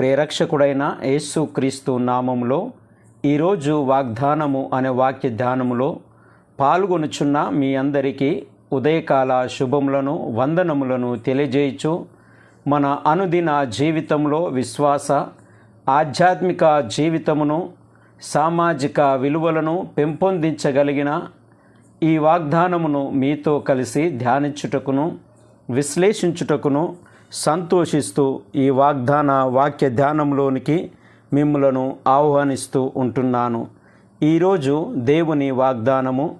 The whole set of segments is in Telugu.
ప్రేరక్షకుడైన యేసు క్రీస్తు నామములో ఈరోజు వాగ్దానము అనే వాక్య ధ్యానములో పాల్గొనుచున్న మీ అందరికీ ఉదయకాల శుభములను వందనములను తెలియజేయచ్చు మన అనుదిన జీవితంలో విశ్వాస ఆధ్యాత్మిక జీవితమును సామాజిక విలువలను పెంపొందించగలిగిన ఈ వాగ్దానమును మీతో కలిసి ధ్యానించుటకును విశ్లేషించుటకును సంతోషిస్తూ ఈ వాగ్దాన వాక్య ధ్యానంలోనికి మిమ్మలను ఆహ్వానిస్తూ ఉంటున్నాను. ఈరోజు దేవుని వాగ్దానము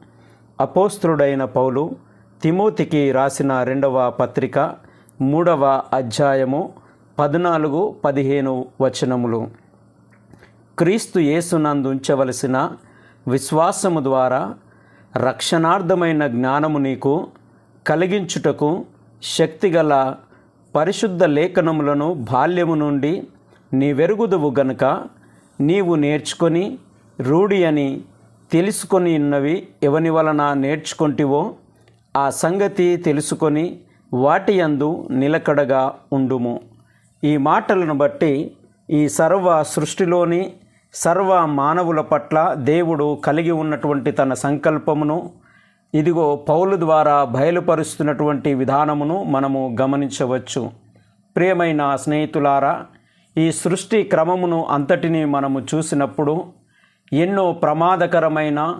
అపోస్త్రుడైన పౌలు తిమోతికి రాసిన రెండవ పత్రిక మూడవ అధ్యాయము పద్నాలుగు పదిహేను వచనములు. క్రీస్తు యేసునందుంచవలసిన విశ్వాసము ద్వారా రక్షణార్థమైన జ్ఞానము నీకు కలిగించుటకు శక్తిగల పరిశుద్ధ లేఖనములను బాల్యము నుండి నీవెరుగుదువు గనుక నీవు నేర్చుకొని రూఢి అని తెలుసుకొని ఉన్నవి ఎవని వలన నేర్చుకొంటివో ఆ సంగతి తెలుసుకొని వాటి యందు నిలకడగా ఉండుము. ఈ మాటలను బట్టి ఈ సర్వ సృష్టిలోని సర్వ మానవుల పట్ల దేవుడు కలిగి ఉన్నటువంటి తన సంకల్పమును ఇదిగో పౌలు ద్వారా బయలుపరుస్తున్నటువంటి విధానమును మనము గమనించవచ్చు. ప్రియమైన స్నేహితులారా ఈ సృష్టి క్రమమును అంతటిని మనము చూసినప్పుడు ఎన్నో ప్రమాదకరమైన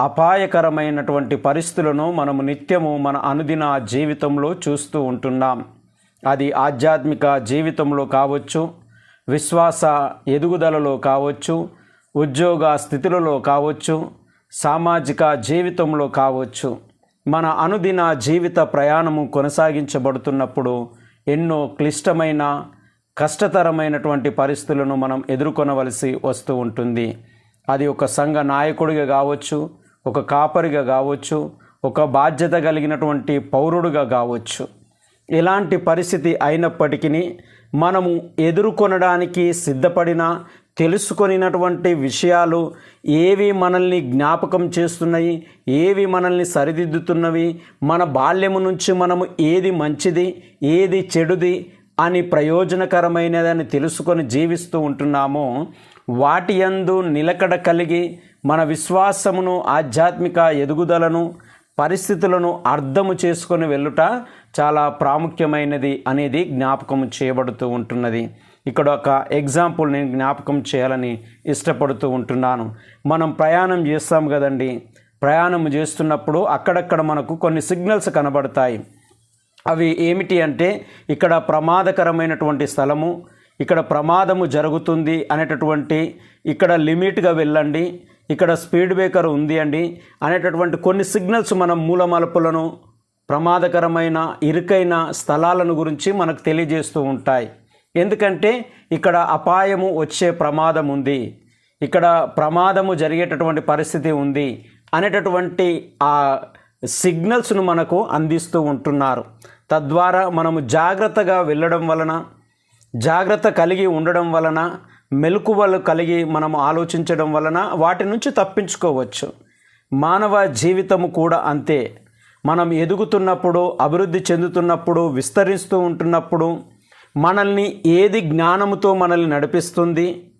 అపాయకరమైనటువంటి పరిస్థితులను మనము నిత్యము మన అనుదిన జీవితంలో చూస్తూ ఉంటున్నాం. అది ఆధ్యాత్మిక జీవితంలో కావచ్చు విశ్వాస ఎదుగుదలలో కావచ్చు ఉద్యోగ స్థితులలో కావచ్చు సామాజిక జీవితంలో కావచ్చు మన అనుదిన జీవిత ప్రయాణము కొనసాగించబడుతున్నప్పుడు ఎన్నో క్లిష్టమైన కష్టతరమైనటువంటి పరిస్థితులను మనం ఎదుర్కొనవలసి వస్తూ ఉంటుంది. అది ఒక సంఘ నాయకుడిగా కావచ్చు ఒక కాపరిగా కావచ్చు ఒక బాధ్యత కలిగినటువంటి పౌరుడుగా కావచ్చు. ఎలాంటి పరిస్థితి అయినప్పటికీ మనము ఎదుర్కొనడానికి సిద్ధపడిన తెలుసుకొనినటువంటి విషయాలు ఏవి మనల్ని జ్ఞాపకం చేస్తున్నాయి ఏవి మనల్ని సరిదిద్దుతున్నవి మన బాల్యము నుంచి మనము ఏది మంచిది ఏది చెడుది అని ప్రయోజనకరమైనదని తెలుసుకొని జీవిస్తూ ఉంటున్నామో వాటి యందు నిలకడ కలిగి మన విశ్వాసమును ఆధ్యాత్మిక ఎదుగుదలను పరిస్థితులను అర్థము చేసుకొని వెళ్ళుట చాలా ప్రాముఖ్యమైనది అనేది జ్ఞాపకం చేయబడుతూ ఉంటున్నది. ఇక్కడ ఒక ఎగ్జాంపుల్ నేను జ్ఞాపకం చేయాలని ఇష్టపడుతూ ఉంటున్నాను. మనం ప్రయాణం చేస్తాం కదండి. ప్రయాణం చేస్తున్నప్పుడు అక్కడక్కడ మనకు కొన్ని సిగ్నల్స్ కనబడతాయి. అవి ఏమిటి అంటే ఇక్కడ ప్రమాదకరమైనటువంటి స్థలము ఇక్కడ ప్రమాదము జరుగుతుంది అనేటటువంటి ఇక్కడ లిమిట్గా వెళ్ళండి ఇక్కడ స్పీడ్ బ్రేకర్ ఉంది అండి అనేటటువంటి కొన్ని సిగ్నల్స్ మనం మూలమలుపులను ప్రమాదకరమైన ఇరుకైన స్థలాలను గురించి మనకు తెలియజేస్తూ ఉంటాయి. ఎందుకంటే ఇక్కడ అపాయము వచ్చే ప్రమాదం ఉంది. ఇక్కడ ప్రమాదము జరిగేటటువంటి పరిస్థితి ఉంది అనేటటువంటి ఆ సిగ్నల్స్ను మనకు అందిస్తూ ఉంటున్నారు. తద్వారా మనము జాగ్రత్తగా వెళ్ళడం వలన జాగ్రత్త కలిగి ఉండడం వలన మెలకువలు కలిగి మనం ఆలోచించడం వలన వాటి నుంచి తప్పించుకోవచ్చు. మానవ జీవితము కూడా అంతే. మనం ఎదుగుతున్నప్పుడు అభివృద్ధి చెందుతున్నప్పుడు విస్తరిస్తూ ఉంటున్నప్పుడు మనల్ని ఏది జ్ఞానముతో మనల్ని నడిపిస్తుంది?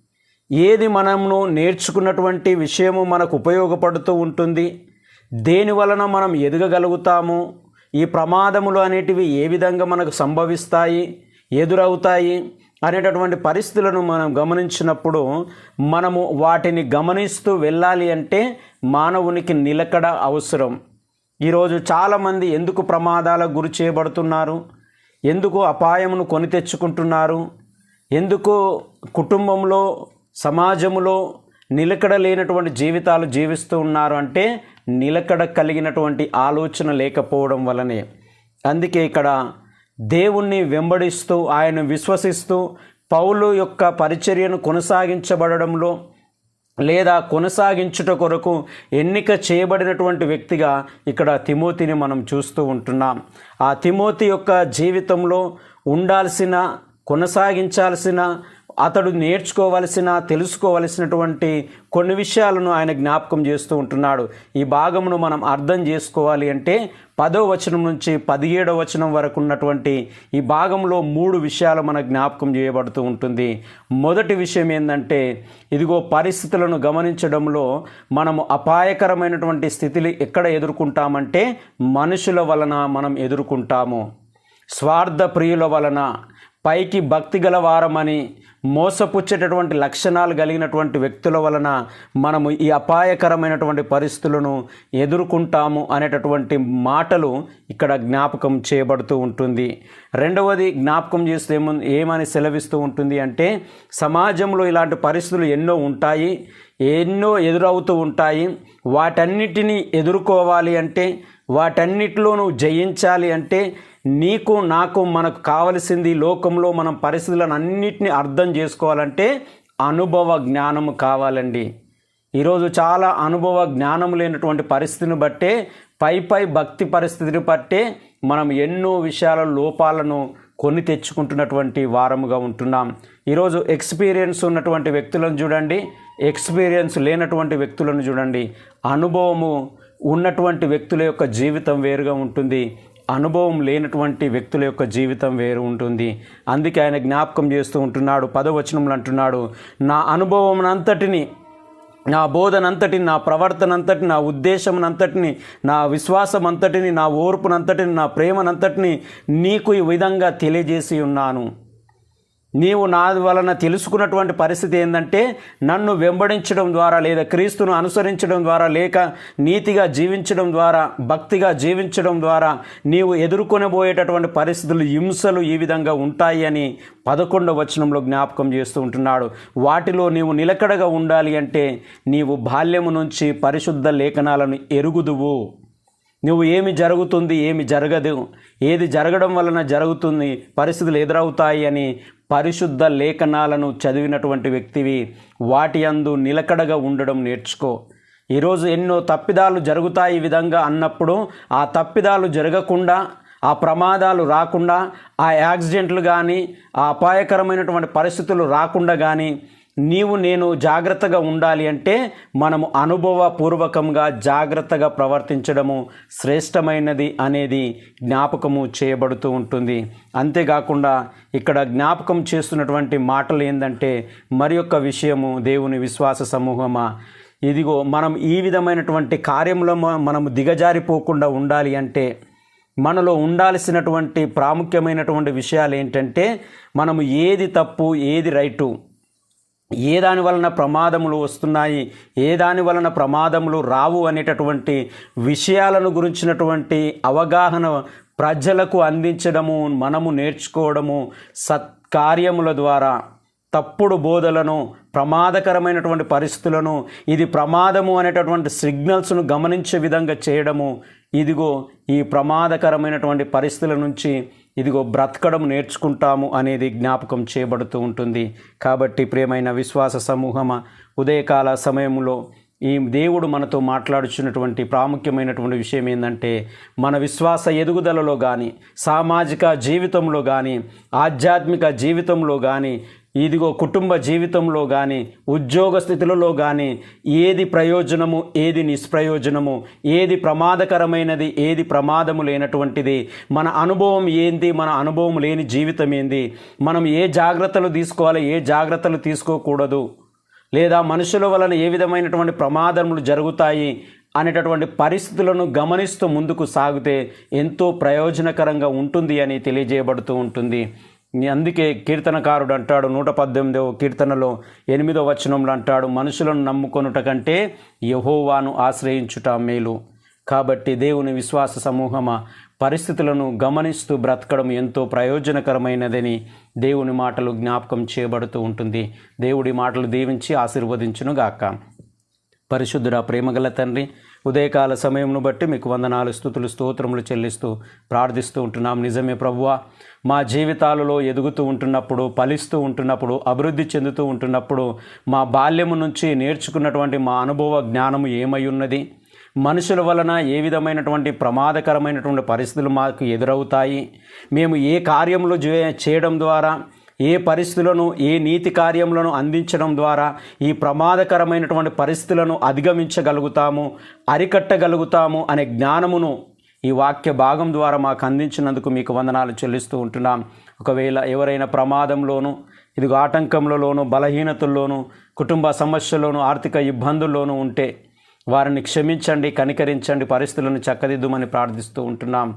ఏది మనము నేర్చుకున్నటువంటి విషయము మనకు ఉపయోగపడుతూ ఉంటుంది? దేని వలన మనం ఎదగగలుగుతాము? ఈ ప్రమాదములు అనేటివి ఏ విధంగా మనకు సంభవిస్తాయి? ఎదురవుతాయి? అనేటటువంటి పరిస్థితులను మనం గమనించినప్పుడు మనము వాటిని గమనిస్తూ వెళ్ళాలి అంటే మానవునికి నిలకడ అవసరం. ఈరోజు చాలామంది ఎందుకు ప్రమాదాలకు గురి చేయబడుతున్నారు? ఎందుకు అపాయమును కొని తెచ్చుకుంటున్నారు? ఎందుకు కుటుంబంలో సమాజంలో నిలకడ లేనటువంటి జీవితాలు జీవిస్తూ ఉన్నారు అంటే నిలకడ కలిగినటువంటి ఆలోచన లేకపోవడం వలనే. అందుకే ఇక్కడ దేవుణ్ణి వెంబడిస్తూ ఆయన విశ్వసిస్తూ పౌలు యొక్క పరిచర్యను కొనసాగించబడడంలో లేదా కొనసాగించుట కొరకు ఎన్నిక చేయబడినటువంటి వ్యక్తిగా ఇక్కడ తిమోతిని మనం చూస్తూ ఉంటున్నాం. ఆ తిమోతి యొక్క జీవితంలో ఉండాల్సిన కొనసాగించాల్సిన అతడు నేర్చుకోవలసిన తెలుసుకోవలసినటువంటి కొన్ని విషయాలను ఆయన జ్ఞాపకం చేస్తూ ఉంటున్నాడు. ఈ భాగమును మనం అర్థం చేసుకోవాలి అంటే పదో వచనం నుంచి పదిహేడవ వచనం వరకు ఉన్నటువంటి ఈ భాగంలో మూడు విషయాలు మన జ్ఞాపకం చేయబడుతూ ఉంటుంది. మొదటి విషయం ఏంటంటే ఇదిగో పరిస్థితులను గమనించడంలో మనము అపాయకరమైనటువంటి స్థితిని ఎక్కడ ఎదుర్కొంటామంటే మనుషుల వలన మనం ఎదుర్కొంటాము. స్వార్థ ప్రియుల వలన పైకి భక్తి గల వారమని మోసపుచ్చేటటువంటి లక్షణాలు కలిగినటువంటి వ్యక్తుల వలన మనము ఈ అపాయకరమైనటువంటి పరిస్థితులను ఎదుర్కొంటాము అనేటటువంటి మాటలు ఇక్కడ జ్ఞాపకం చేయబడుతూ ఉంటుంది. రెండవది జ్ఞాపకం చేస్తే ఏమని సెలవిస్తూ ఉంటుంది అంటే సమాజంలో ఇలాంటి పరిస్థితులు ఎన్నో ఉంటాయి ఎన్నో ఎదురవుతూ ఉంటాయి. వాటన్నిటినీ ఎదుర్కోవాలి అంటే వాటన్నిటిలో నువ్వు జయించాలి అంటే నీకు నాకు మనకు కావలసింది లోకంలో మనం పరిస్థితులను అన్నిటిని అర్థం చేసుకోవాలంటే అనుభవ జ్ఞానము కావాలండి. ఈరోజు చాలా అనుభవ జ్ఞానం లేనటువంటి పరిస్థితిని బట్టే పై పై భక్తి పరిస్థితిని బట్టే మనం ఎన్నో విషయాల లోపాలను కొని తెచ్చుకుంటున్నటువంటి వారముగా ఉంటున్నాం. ఈరోజు ఎక్స్పీరియన్స్ ఉన్నటువంటి వ్యక్తులను చూడండి. ఎక్స్పీరియన్స్ లేనటువంటి వ్యక్తులను చూడండి. అనుభవము ఉన్నటువంటి వ్యక్తుల యొక్క జీవితం వేరుగా ఉంటుంది. అనుభవం లేనటువంటి వ్యక్తుల యొక్క జీవితం వేరు ఉంటుంది. అందుకే ఆయన జ్ఞాపకం చేస్తూ ఉంటున్నాడు పదవచనంలో అంటున్నాడు నా అనుభవం అంతటిని నా బోధనంతటిని నా ప్రవర్తనంతటిని నా ఉద్దేశమునంతటిని నా విశ్వాసం అంతటిని నా ఓర్పునంతటిని నా ప్రేమనంతటిని నీకు ఈ విధంగా తెలియజేసి ఉన్నాను. నీవు నా వలన తెలుసుకున్నటువంటి పరిస్థితి ఏంటంటే నన్ను వెంబడించడం ద్వారా లేదా క్రీస్తును అనుసరించడం ద్వారా లేక నీతిగా జీవించడం ద్వారా భక్తిగా జీవించడం ద్వారా నీవు ఎదుర్కొనబోయేటటువంటి పరిస్థితులు హింసలు ఈ విధంగా ఉంటాయి అని పదకొండవ వచనంలో జ్ఞాపకం చేస్తూ ఉంటున్నాడు. వాటిలో నీవు నిలకడగా ఉండాలి అంటే నీవు బాల్యము నుంచి పరిశుద్ధ లేఖనాలను ఎరుగుదువు. నువ్వు ఏమి జరుగుతుంది ఏమి జరగదు. ఏది జరగడం వలన జరుగుతుంది పరిస్థితులు ఎదురవుతాయి అని పరిశుద్ధ లేఖనాలను చదివినటువంటి వ్యక్తివి వాటి అందు నిలకడగా ఉండడం నేర్చుకో. ఈరోజు ఎన్నో తప్పిదాలు జరుగుతాయి ఈ విధంగా అన్నప్పుడు ఆ తప్పిదాలు జరగకుండా ఆ ప్రమాదాలు రాకుండా ఆ యాక్సిడెంట్లు కానీ ఆ అపాయకరమైనటువంటి పరిస్థితులు రాకుండా కానీ నీవు నేను జాగ్రత్తగా ఉండాలి అంటే మనము అనుభవపూర్వకంగా జాగ్రత్తగా ప్రవర్తించడము శ్రేష్టమైనది అనేది జ్ఞాపకము చేయబడుతూ ఉంటుంది. అంతేకాకుండా ఇక్కడ జ్ఞాపకం చేస్తున్నటువంటి మాటలు ఏంటంటే మరి యొక్క విషయము దేవుని విశ్వాస సమూహమా? ఇదిగో మనం ఈ విధమైనటువంటి కార్యంలో మ- మనము దిగజారిపోకుండా ఉండాలి అంటే మనలో ఉండాల్సినటువంటి ప్రాముఖ్యమైనటువంటి విషయాలు ఏంటంటే మనము ఏది తప్పు ఏది రైటు ఏ దాని వలన ప్రమాదములు వస్తున్నాయి? ఏ దాని వలన ప్రమాదములు రావు అనేటటువంటి విషయాలను గురించినటువంటి అవగాహన ప్రజలకు అందించడము మనము నేర్చుకోవడము సత్కార్యముల ద్వారా తప్పుడు బోధలను ప్రమాదకరమైనటువంటి పరిస్థితులను ఇది ప్రమాదము అనేటటువంటి సిగ్నల్స్ను గమనించే విధంగా చేయడము ఇదిగో ఈ ప్రమాదకరమైనటువంటి పరిస్థితుల నుంచి ఇదిగో బ్రతకడం నేర్చుకుంటాము అనేది జ్ఞాపకం చేయబడుతూ ఉంటుంది. కాబట్టి ప్రియమైన విశ్వాస సమూహమ ఉదయకాల సమయంలో ఈ దేవుడు మనతో మాట్లాడుచున్నటువంటి ప్రాముఖ్యమైనటువంటి విషయం ఏంటంటే మన విశ్వాస ఎదుగుదలలో కానీ సామాజిక జీవితంలో కానీ ఆధ్యాత్మిక జీవితంలో కానీ ఇదిగో కుటుంబ జీవితంలో కానీ ఉద్యోగ స్థితులలో కానీ ఏది ప్రయోజనము ఏది నిష్ప్రయోజనము ఏది ప్రమాదకరమైనది ఏది ప్రమాదము లేనటువంటిది మన అనుభవం ఏంది మన అనుభవం లేని జీవితం ఏంది మనం ఏ జాగ్రత్తలు తీసుకోవాలి ఏ జాగ్రత్తలు తీసుకోకూడదు లేదా మనుషుల వలన ఏ విధమైనటువంటి ప్రమాదములు జరుగుతాయి అనేటటువంటి పరిస్థితులను గమనిస్తూ ముందుకు సాగితే ఎంతో ప్రయోజనకరంగా ఉంటుంది అని తెలియజేయబడుతూ ఉంటుంది. అందుకే కీర్తనకారుడు అంటాడు నూట పద్దెనిమిదవ కీర్తనలో ఎనిమిదవ వచనంలో అంటాడు మనుషులను నమ్ముకొనుట కంటే యహోవాను ఆశ్రయించుట మేలు. కాబట్టి దేవుని విశ్వాస సమూహమా పరిస్థితులను గమనిస్తూ బ్రతకడం ఎంతో ప్రయోజనకరమైనదని దేవుని మాటలు జ్ఞాపకం చేయబడుతూ ఉంటుంది. దేవుడి మాటలు దీవించి ఆశీర్వదించునుగాక. పరిశుద్ధుడ ప్రేమగల తండ్రి ఉదయకాల సమయంను బట్టి మీకు వందనాలు స్థుతులు స్తోత్రములు చెల్లిస్తూ ప్రార్థిస్తూ ఉంటున్నాం. నిజమే ప్రభువా మా జీవితాలలో ఎదుగుతూ ఉంటున్నప్పుడు ఫలిస్తూ ఉంటున్నప్పుడు అభివృద్ధి చెందుతూ ఉంటున్నప్పుడు మా బాల్యము నుంచి నేర్చుకున్నటువంటి మా అనుభవ జ్ఞానము ఏమై ఉన్నది? మనుషుల వలన ఏ విధమైనటువంటి ప్రమాదకరమైనటువంటి పరిస్థితులు మాకు ఎదురవుతాయి? మేము ఏ కార్యములు చేయడం ద్వారా ఏ పరిస్థితులను ఏ నీతి కార్యములను అందించడం ద్వారా ఈ ప్రమాదకరమైనటువంటి పరిస్థితులను అధిగమించగలుగుతాము అరికట్టగలుగుతాము అనే జ్ఞానమును ఈ వాక్య భాగం ద్వారా మాకు అందించినందుకు మీకు వందనాలు చెల్లిస్తూ ఉంటున్నాం. ఒకవేళ ఎవరైనా ప్రమాదంలోనూ ఇదిగో ఆటంకంలోనూ బలహీనతల్లోనూ కుటుంబ సమస్యల్లోనూ ఆర్థిక ఇబ్బందుల్లోనూ ఉంటే వారిని క్షమించండి కనికరించండి పరిస్థితులను చక్కదిద్దుమని ప్రార్థిస్తూ ఉంటున్నాం.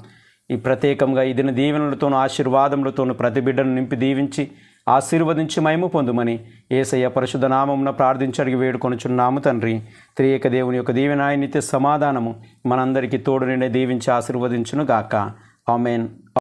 ఈ ప్రత్యేకంగా ఈ దిన దీవెనలతోనూ ఆశీర్వాదములతోనూ ప్రతి బిడ్డను నింపి దీవించి ఆశీర్వదించి మయము పొందుమని ఏసయ్య పరిశుద్ధ నామమున ప్రార్థించడిగి వేడుకొనుచున్నాము తండ్రి. త్రియక దేవుని యొక్క దీవెనాయ నిత్య సమాధానము మనందరికీ తోడు నిండే దీవించి ఆశీర్వదించును గాక ఆమెన్.